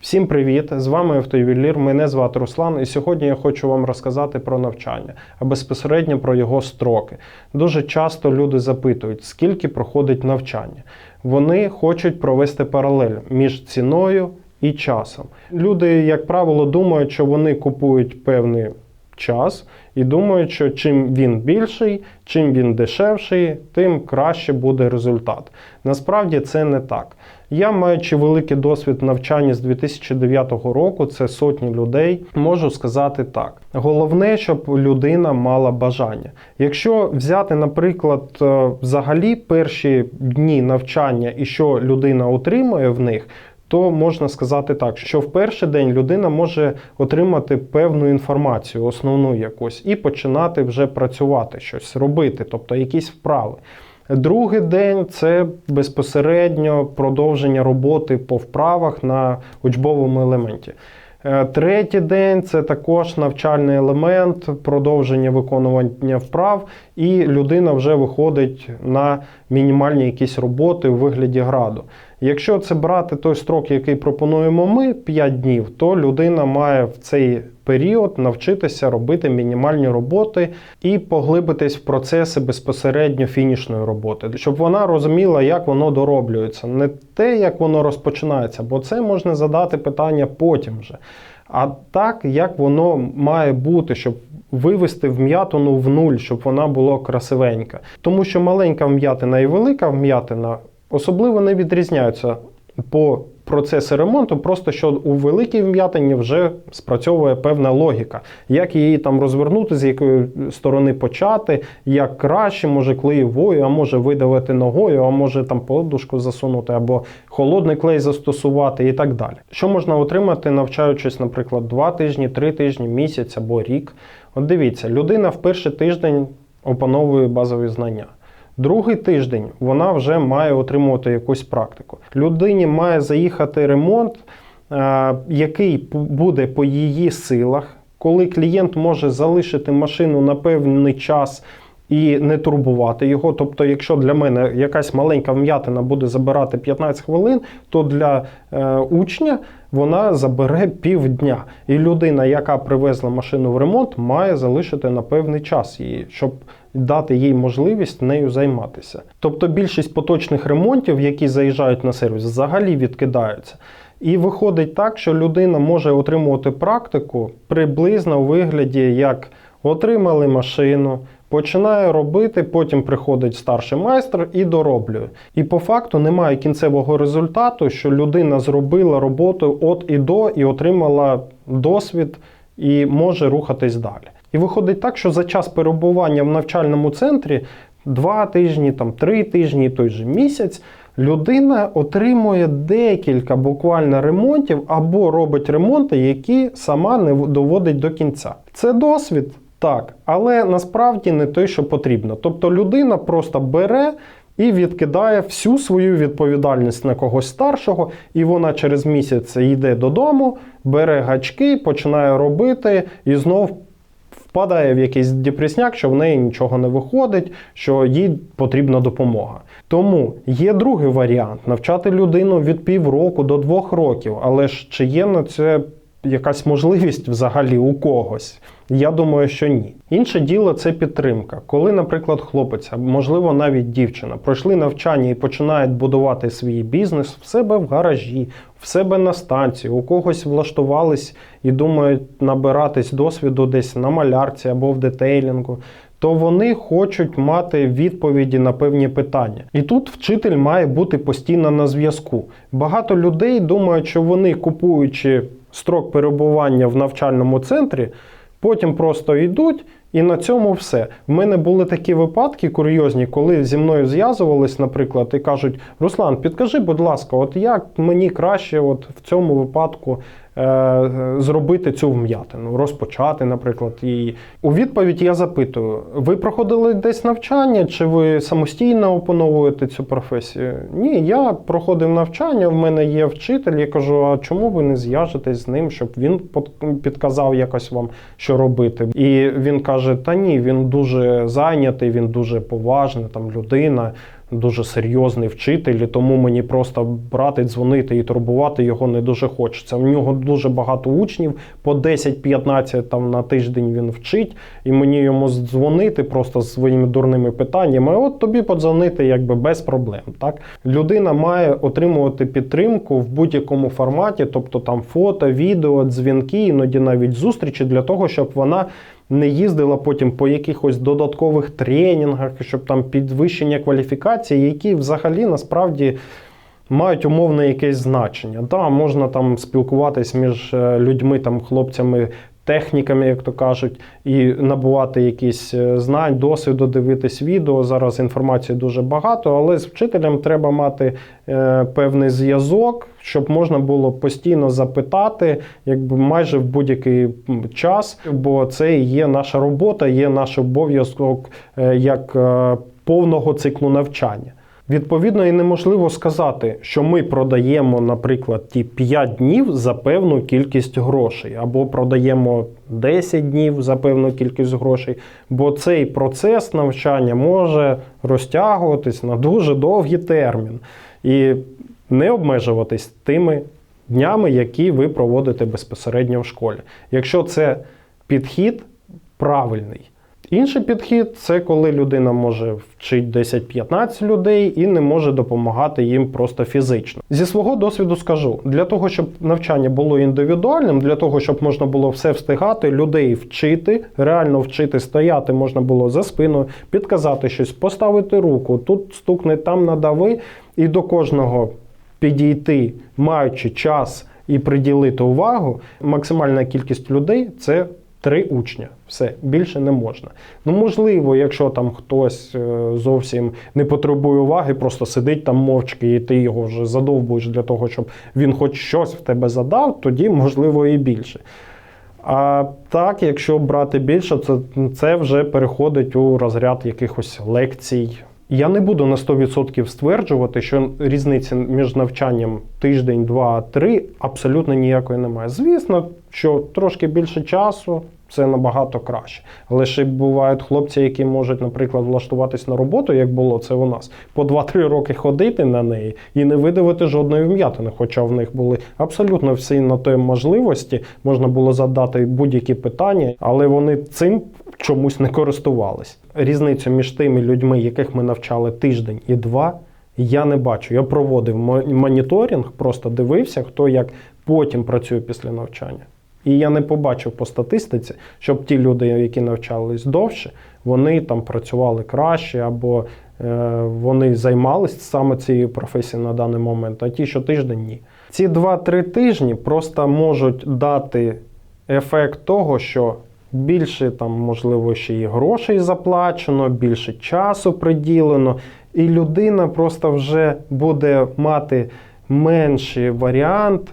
Всім привіт! З вами Автоювелір. Мене звати Руслан, і сьогодні я хочу вам розказати про навчання, а безпосередньо про його строки. Дуже часто люди запитують, скільки проходить навчання. Вони хочуть провести паралель між ціною і часом. Люди, як правило, думають, що вони купують певний час і думають, що чим він більший, чим він дешевший, тим краще буде результат. Насправді це не так. Я, маючи великий досвід навчання з 2009 року, це сотні людей, можу сказати так. Головне, щоб людина мала бажання. Якщо взяти, наприклад, е, взагалі перші дні навчання і що людина отримує в них, то можна сказати так, що в перший день людина може отримати певну інформацію, основну якусь, і починати вже працювати щось робити, тобто якісь вправи. Другий день це безпосередньо продовження роботи по вправах на учбовому елементі. Е, Третій день це також навчальний елемент, продовження виконування вправ, і людина вже виходить на мінімальні якісь роботи у вигляді граду. Якщо це брати той строк, який пропонуємо ми 5 днів, то людина має в цей період навчитися робити мінімальні роботи і поглибитись в процеси безпосередньо фінішної роботи, щоб вона розуміла, як воно дороблюється, не те, як воно розпочинається, бо це можна задати питання потім вже. А так, як воно має бути, щоб вивести вм'ятину в нуль, щоб вона була красивенька. Тому що маленька вм'ятина і велика вм'ятина особливо не відрізняються по процесі ремонту, просто що у великій вм'ятині вже спрацьовує певна логіка, як її там розвернути, з якої сторони почати, як краще, може клеєвою, а може видавити ногою, а може там подушку засунути, або холодний клей застосувати і так далі. Що можна отримати, навчаючись, наприклад, 2 тижні, 3 тижні, місяць або рік. От дивіться, людина в перший тиждень опановує базові знання. Другий тиждень вона вже має отримувати якусь практику. Людині має заїхати ремонт, е, який буде по її силах, коли клієнт може залишити машину на певний час. І не турбувати його. Тобто, якщо для мене якась маленька вм'ятина буде забирати 15 хвилин, то для е, учня вона забере півдня. І людина, яка привезла машину в ремонт, має залишити на певний час її, щоб дати їй можливість нею займатися. Тобто більшість поточних ремонтів, які заїжджають на сервіс, взагалі відкидаються. І виходить так, що людина може отримувати практику приблизно у вигляді, як отримали машину, починає робити, потім приходить старший майстер і дороблює. І по факту немає кінцевого результату, що людина зробила роботу от і до, і отримала досвід і може рухатись далі. І виходить так, що за час перебування в навчальному центрі два тижні, там три тижні, той же місяць. Людина отримує декілька буквально ремонтів або робить ремонти, які сама не доводить до кінця. Це досвід, так, але насправді не той, що потрібно. Тобто людина просто бере і відкидає всю свою відповідальність на когось старшого, і вона через місяць йде додому, бере гачки, починає робити і знов впадає в якийсь депресняк, що в неї нічого не виходить, що їй потрібна допомога. Тому є другий варіант навчати людину від півроку до двох років, але ж чи є на це якась можливість взагалі у когось? Я думаю, що ні. Інше діло це підтримка. Коли, наприклад, хлопець, можливо навіть дівчина, пройшли навчання і починають будувати свій бізнес в себе в гаражі, в себе на станції, у когось влаштувались і думають набиратись досвіду десь на малярці або в детейлінгу. То вони хочуть мати відповіді на певні питання. І тут вчитель має бути постійно на зв'язку. Багато людей думають, що вони, купуючи строк перебування в навчальному центрі, потім просто йдуть. І на цьому все. В мене були такі випадки курйозні, коли зі мною зв'язувались, наприклад, і кажуть: Руслан, підкажи, будь ласка, от як мені краще от в цьому випадку зробити цю вм'ятину, розпочати, наприклад, її. У відповідь я запитую: ви проходили десь навчання, чи ви самостійно опановуєте цю професію? Ні, я проходив навчання, в мене є вчитель. Я кажу, а чому ви не зв'яжетесь з ним, щоб він підказав якось вам, що робити? І він каже: Та ні, він дуже зайнятий, він дуже поважна там людина. Дуже серйозний вчитель, і тому мені просто брати, дзвонити і турбувати його не дуже хочеться. У нього дуже багато учнів, по 10-15 там на тиждень він вчить, і мені йому дзвонити просто з своїми дурними питаннями. От тобі подзвонити якби без проблем. Так людина має отримувати підтримку в будь-якому форматі, тобто там фото, відео, дзвінки, іноді навіть зустрічі для того, щоб вона не їздила потім по якихось додаткових тренінгах, щоб там підвищення кваліфікації, які взагалі насправді. Мають умовне якесь значення. Да, можна там спілкуватись між е, людьми, там, хлопцями, техніками, як то кажуть, і набувати якісь е, знань, досвіду, дивитись відео. Зараз інформації дуже багато, але з вчителем треба мати е, певний зв'язок, щоб можна було постійно запитати, якби майже в будь-який час, бо це і є наша робота, є наш обов'язок е, як повного циклу навчання. Відповідно, і неможливо сказати, що ми продаємо, наприклад, ті 5 днів за певну кількість грошей, або продаємо 10 днів за певну кількість грошей, бо цей процес навчання може розтягуватись на дуже довгий термін і не обмежуватись тими днями, які ви проводите безпосередньо в школі. Якщо це підхід правильний. Інший підхід це коли людина може вчити 10-15 людей і не може допомагати їм просто фізично. Зі свого досвіду скажу: для того, щоб навчання було індивідуальним, для того, щоб можна було все встигати, людей вчити, реально вчити стояти можна було за спиною, підказати щось, поставити руку, тут стукни, там надави, і до кожного підійти, маючи час і приділити увагу, максимальна кількість людей це три учня. Все, більше не можна. Ну, можливо, якщо там хтось е, зовсім не потребує уваги, просто сидить там мовчки, і ти його вже задовбуєш для того, щоб він хоч щось в тебе задав, тоді можливо і більше. А так, якщо брати більше, це, це вже переходить у розряд якихось лекцій. Я не буду на 100% стверджувати, що різниці між навчанням тиждень, два, три абсолютно ніякої немає. Звісно, що трошки більше часу це набагато краще. Але ще бувають хлопці, які можуть, наприклад, влаштуватись на роботу, як було це у нас, по 2-3 роки ходити на неї і не видавити жодної вм'ятини. Хоча в них були абсолютно всі на те можливості, можна було задати будь-які питання, але вони цим чомусь не користувались. Різницю між тими людьми, яких ми навчали тиждень і два. Я не бачу. Я проводив моніторинг, просто дивився, хто як потім працює після навчання. І я не побачив по статистиці, щоб ті люди, які навчались довше, вони там працювали краще або е, вони займалися саме цією професією на даний момент, а ті, що тиждень ні. Ці 2-3 тижні просто можуть дати ефект того, що більше там, можливо, ще і грошей заплачено, більше часу приділено, і людина просто вже буде мати менший варіант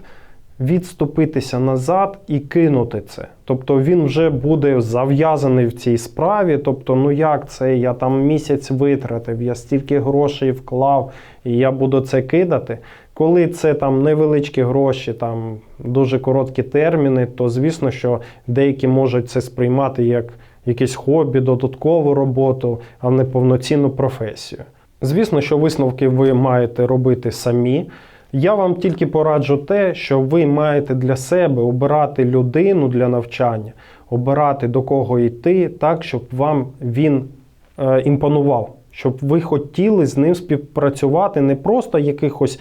відступитися назад і кинути це. Тобто він вже буде зав'язаний в цій справі. Тобто, ну як це? Я там місяць витратив, я стільки грошей вклав, і я буду це кидати. Коли це там невеличкі гроші, там дуже короткі терміни, то звісно, що деякі можуть це сприймати як якесь хобі, додаткову роботу, а не повноцінну професію. Звісно, що висновки ви маєте робити самі. Я вам тільки пораджу те, що ви маєте для себе обирати людину для навчання, обирати до кого йти так, щоб вам він е, імпонував, щоб ви хотіли з ним співпрацювати не просто якихось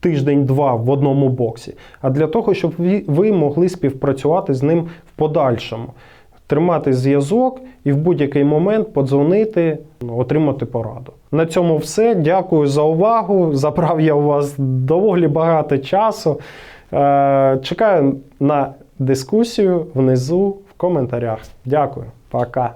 тиждень-два в одному боксі, а для того, щоб ви, ви могли співпрацювати з ним в подальшому. Тримати зв'язок і в будь-який момент подзвонити, ну, отримати пораду. На цьому все. Дякую за увагу. Забрав я у вас доволі багато часу. Е, Чекаю на дискусію внизу в коментарях. Дякую, пока.